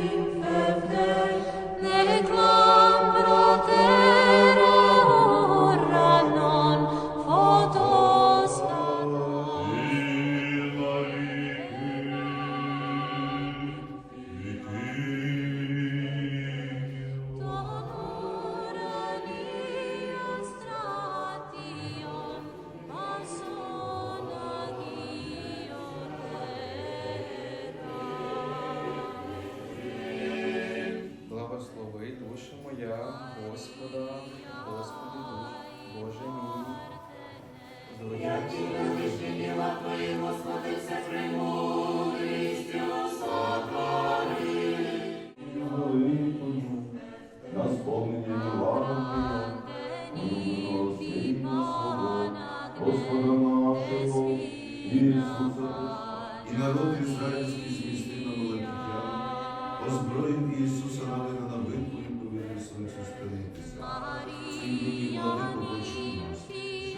Amen. Боже мій. Злодій великою, на сповнення Євангелія, милостивого Господа нашого Ісуса Христа. І народ ізраїльський змістив на великий яр, озброїв Ісуса на вина на винку повірив сонцю спинитися.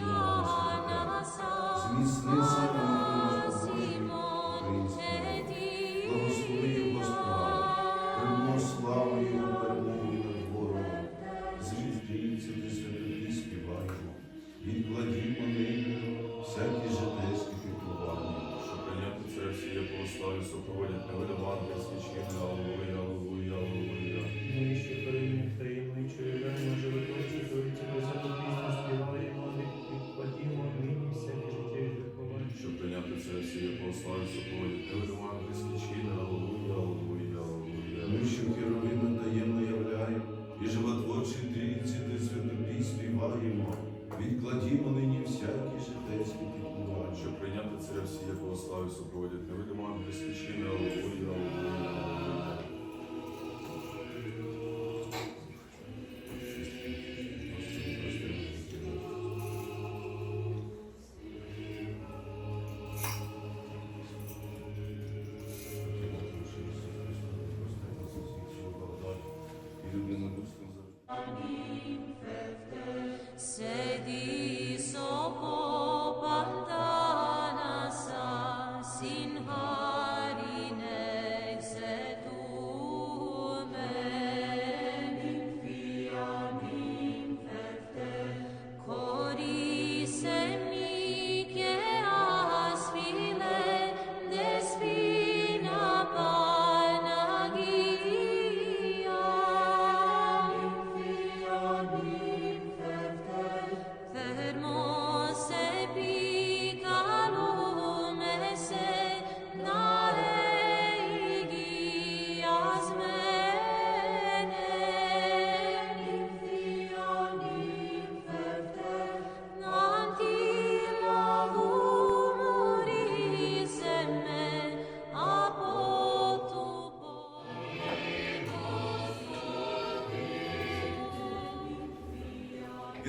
Нас, що Зміцни себе всі є православі супроводять на невидиманки, свічки, аллилуйя, аллилуйя, аллилуйя. Ми ще переймемо таємничою вельми животворчі Троїці нині всякі житейські піклування. Щоб прийняти це всієї православі супроводять невидиманки, свічки, аллилуйя, аллилуйя, аллилуйя. happiness.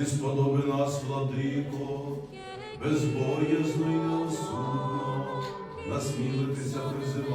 І сподоби нас, владико, безбоязно і неосудно, насмілитися призивати